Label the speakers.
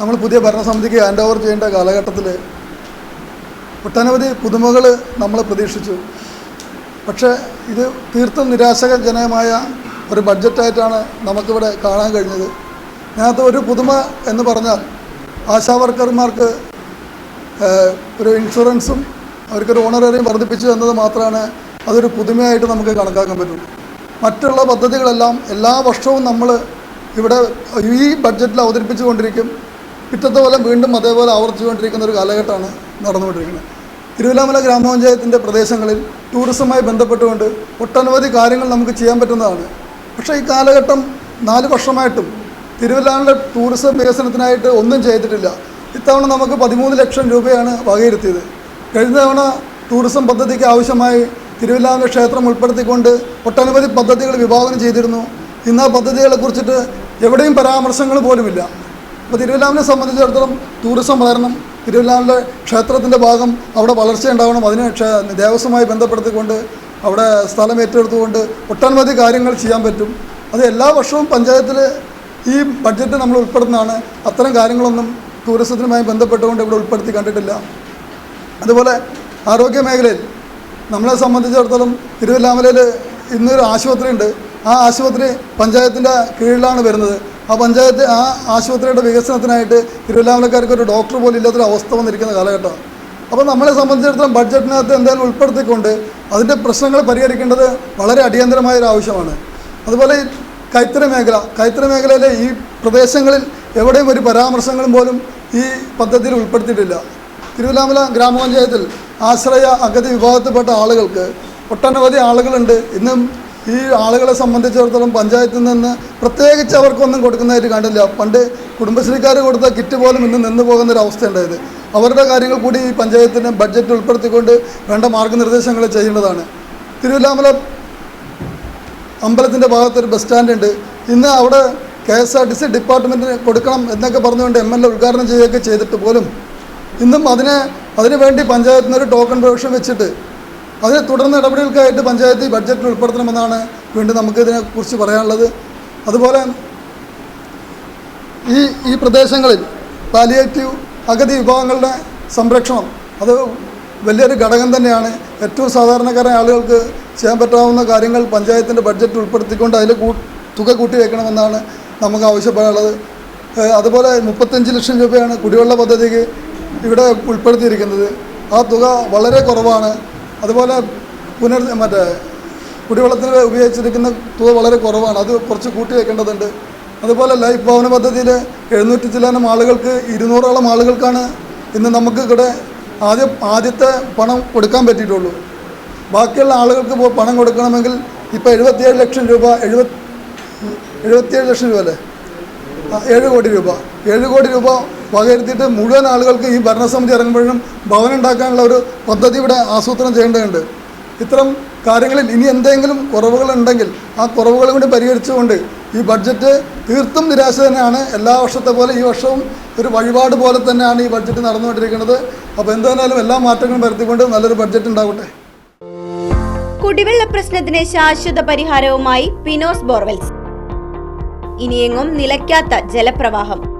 Speaker 1: നമ്മൾ പുതിയ ഭരണസമിതിക്ക് hand over ചെയ്യേണ്ട കാലഘട്ടത്തിൽ ഒട്ടനവധി പുതുമകൾ നമ്മൾ പ്രതീക്ഷിച്ചു. പക്ഷേ ഇത് തീർത്തും നിരാശകജനകമായ ഒരു ബഡ്ജറ്റായിട്ടാണ് നമുക്കിവിടെ കാണാൻ കഴിഞ്ഞത്. ഇതിനകത്ത് ഒരു പുതുമ എന്ന് പറഞ്ഞാൽ ആശാ വർക്കർമാർക്ക് ഒരു ഇൻഷുറൻസും അവർക്കൊരു ഓണറേറിയം വർദ്ധിപ്പിച്ചു എന്നത് മാത്രമാണ് അതൊരു പുതുമയായിട്ട് നമുക്ക് കണക്കാക്കാൻ പറ്റുള്ളൂ മറ്റുള്ള പദ്ധതികളെല്ലാം എല്ലാ വർഷവും നമ്മൾ ഇവിടെ ഈ ബഡ്ജറ്റിൽ അവതരിപ്പിച്ചുകൊണ്ടിരിക്കും. പിറ്റത്തെ പോലെ വീണ്ടും അതേപോലെ ആവർത്തിച്ചുകൊണ്ടിരിക്കുന്ന ഒരു കാലഘട്ടമാണ് നടന്നുകൊണ്ടിരിക്കുന്നത്. തിരുവല്ലാമല ഗ്രാമപഞ്ചായത്തിന്റെ പ്രദേശങ്ങളിൽ ടൂറിസവുമായി ബന്ധപ്പെട്ടുകൊണ്ട് ഒട്ടനവധി കാര്യങ്ങൾ നമുക്ക് ചെയ്യാൻ പറ്റുന്നതാണ്. പക്ഷേ ഈ കാലഘട്ടം നാല് വർഷമായിട്ടും തിരുവല്ലാമല ടൂറിസം വികസനത്തിനായിട്ട് ഒന്നും ചെയ്തിട്ടില്ല. ഇത്തവണ നമുക്ക് പതിമൂന്ന് ലക്ഷം രൂപയാണ് വകയിരുത്തിയത്. കഴിഞ്ഞ തവണ ടൂറിസം പദ്ധതിക്ക് ആവശ്യമായി തിരുവല്ലാമല ക്ഷേത്രം ഉൾപ്പെടുത്തിക്കൊണ്ട് ഒട്ടനവധി പദ്ധതികൾ വിഭാവനം ചെയ്തിരുന്നു. ഇന്ന് ആ പദ്ധതികളെ കുറിച്ചിട്ട് എവിടെയും പരാമർശങ്ങൾ പോലുമില്ല. അപ്പോൾ തിരുവല്ലാമിനെ സംബന്ധിച്ചിടത്തോളം ടൂറിസം വളരണം തിരുവല്ലാമിലെ ക്ഷേത്രത്തിന്റെ ഭാഗം അവിടെ വളർച്ച ഉണ്ടാവണം അതിന് ദേവസ്വമായി ബന്ധപ്പെടുത്തിക്കൊണ്ട് അവിടെ സ്ഥലം ഏറ്റെടുത്തുകൊണ്ട് ഒട്ടനവധി കാര്യങ്ങൾ ചെയ്യാൻ പറ്റും. അത് എല്ലാ വർഷവും പഞ്ചായത്തിൽ ഈ ബഡ്ജറ്റ് നമ്മൾ ഉൾപ്പെടുന്നതാണ്. അത്തരം കാര്യങ്ങളൊന്നും ടൂറിസത്തിനുമായി ബന്ധപ്പെട്ടുകൊണ്ട് ഇവിടെ ഉൾപ്പെടുത്തി കണ്ടിട്ടില്ല. അതുപോലെ ആരോഗ്യ മേഖലയിൽ നമ്മളെ സംബന്ധിച്ചിടത്തോളം തിരുവല്ലാമലയിൽ ഇന്നൊരു ആശുപത്രി ഉണ്ട് ആ ആശുപത്രി പഞ്ചായത്തിന്റെ കീഴിലാണ് വരുന്നത്. ആ പഞ്ചായത്ത് ആ ആശുപത്രിയുടെ വികസനത്തിനായിട്ട് തിരുവല്ലാമലക്കാർക്ക് ഒരു ഡോക്ടർ പോലും ഇല്ലാത്തൊരു അവസ്ഥ വന്നിരിക്കുന്ന കാലഘട്ടമാണ് അപ്പോൾ നമ്മളെ സംബന്ധിച്ചിടത്തോളം ബഡ്ജറ്റിനകത്ത് എന്തായാലും ഉൾപ്പെടുത്തിക്കൊണ്ട് അതിന്റെ പ്രശ്നങ്ങൾ പരിഹരിക്കേണ്ടത് വളരെ അടിയന്തരമായ ഒരു ആവശ്യമാണ്. അതുപോലെ ഈ കൈത്തറി മേഖല കൈത്തറി മേഖലയിലെ ഈ പ്രദേശങ്ങളിൽ എവിടെയും ഒരു പരാമർശങ്ങളും പോലും ഈ പദ്ധതിയിൽ ഉൾപ്പെടുത്തിയിട്ടില്ല. തിരുവല്ലാമല ഗ്രാമപഞ്ചായത്തിൽ ആശ്രയ അഗതി വിഭാഗത്തിൽപ്പെട്ട ആളുകൾക്ക് ഒട്ടനവധി ആളുകളുണ്ട്. ഇന്നും ഈ ആളുകളെ സംബന്ധിച്ചിടത്തോളം പഞ്ചായത്തിൽ നിന്ന് പ്രത്യേകിച്ച് അവർക്കൊന്നും കൊടുക്കുന്നതായിട്ട് കണ്ടില്ല. പണ്ട് കുടുംബശ്രീക്കാർ കൊടുത്ത കിറ്റ് പോലും ഇന്ന് നിന്ന് ഒരു ഉണ്ടായത് അവരുടെ കാര്യങ്ങൾ കൂടി ഈ പഞ്ചായത്തിന് ബഡ്ജറ്റ് ഉൾപ്പെടുത്തിക്കൊണ്ട് വേണ്ട മാർഗനിർദ്ദേശങ്ങൾ ചെയ്യേണ്ടതാണ്. തിരുവല്ലാമല അമ്പലത്തിന്റെ ഭാഗത്തൊരു ബസ് സ്റ്റാൻഡ് ഉണ്ട് ഇന്ന് അവിടെ K S R T C ഡിപ്പാർട്ട്മെന്റിന് കൊടുക്കണം എന്നൊക്കെ പറഞ്ഞുകൊണ്ട് എം എൽ എ ഉദ്ഘാടനം ചെയ്യുകയൊക്കെ ചെയ്തിട്ട് പോലും ഇന്നും അതിനെ അതിനുവേണ്ടി പഞ്ചായത്തിന് ഒരു ടോക്കൺ പ്രൊവിഷൻ വെച്ചിട്ട് അതിന് തുടർന്ന് നടപടികൾക്കായിട്ട് പഞ്ചായത്ത് ബഡ്ജറ്റിൽ ഉൾപ്പെടുത്തണമെന്നാണ് വീണ്ടും നമുക്ക് ഇതിനെക്കുറിച്ച് പറയാനുള്ളത്. അതുപോലെ ഈ ഈ പ്രദേശങ്ങളിൽ പാലിയേറ്റീവ് അഗതി വിഭാഗങ്ങളുടെ സംരക്ഷണം അത് വലിയൊരു ഘടകം തന്നെയാണ്. ഏറ്റവും സാധാരണക്കാരായ ആളുകൾക്ക് ചെയ്യാൻ പറ്റാവുന്ന കാര്യങ്ങൾ പഞ്ചായത്തിന്റെ ബഡ്ജറ്റ് ഉൾപ്പെടുത്തിക്കൊണ്ട് അതിൽ തുക കൂട്ടി വയ്ക്കണമെന്നാണ് നമുക്ക് ആവശ്യപ്പെടാനുള്ളത്. അതുപോലെ മുപ്പത്തഞ്ച് ലക്ഷം രൂപയാണ് കുടിവെള്ള പദ്ധതിക്ക് ഇവിടെ ഉൾപ്പെടുത്തിയിരിക്കുന്നത്. ആ തുക വളരെ കുറവാണ്. അതുപോലെ പുനർ മറ്റേ കുടിവെള്ളത്തിന് ഉപയോഗിച്ചിരിക്കുന്ന തുക വളരെ കുറവാണ്. അത് കുറച്ച് കൂട്ടി വയ്ക്കേണ്ടതുണ്ട് അതുപോലെ ലൈഫ് ഭവന പദ്ധതിയിൽ എഴുന്നൂറ്റി ചില്ലാനം ആളുകൾക്ക് ഇരുന്നൂറോളം ആളുകൾക്കാണ് ഇന്ന് നമുക്ക് ഇവിടെ ആദ്യം ആദ്യത്തെ പണം കൊടുക്കാൻ പറ്റിയിട്ടുള്ളൂ. ബാക്കിയുള്ള ആളുകൾക്ക് പണം കൊടുക്കണമെങ്കിൽ ഇപ്പോൾ എഴുപത്തിയേഴ് ലക്ഷം രൂപ എഴുപത് എഴുപത്തിയേഴ് ലക്ഷം രൂപ അല്ലേ? ഏഴ് കോടി രൂപ. ഏഴ് കോടി രൂപ വകയിരുത്തിയിട്ട് മുഴുവൻ ആളുകൾക്ക് ഈ ഭരണസമിതി ഇറങ്ങുമ്പോഴും ഭവനം ഉണ്ടാക്കാനുള്ള ഒരു പദ്ധതി ഇവിടെ ആസൂത്രണം ചെയ്യേണ്ടതുണ്ട്. ഇത്തരം കാര്യങ്ങളിൽ ഇനി എന്തെങ്കിലും കുറവുകളുണ്ടെങ്കിൽ ആ കുറവുകൾ കൂടി പരിഹരിച്ചുകൊണ്ട് ഈ ബഡ്ജറ്റ് തീർത്തും നിരാശ തന്നെയാണ്. എല്ലാ വർഷത്തെ പോലെ ഈ വർഷവും ഒരു വഴിപാട് പോലെ തന്നെയാണ് ഈ ബഡ്ജറ്റ് നടന്നുകൊണ്ടിരിക്കുന്നത്. അപ്പോൾ എന്തായാലും എല്ലാ മാറ്റങ്ങളും വരുത്തിക്കൊണ്ട് നല്ലൊരു ബഡ്ജറ്റ് ഉണ്ടാവട്ടെ.
Speaker 2: കുടിവെള്ള പ്രശ്നത്തിന് ശാശ്വത പരിഹാരവുമായി പിനോസ് ബോർവെൽസ്. ഇനിയെങ്ങും നിലയ്ക്കാത്ത ജലപ്രവാഹം.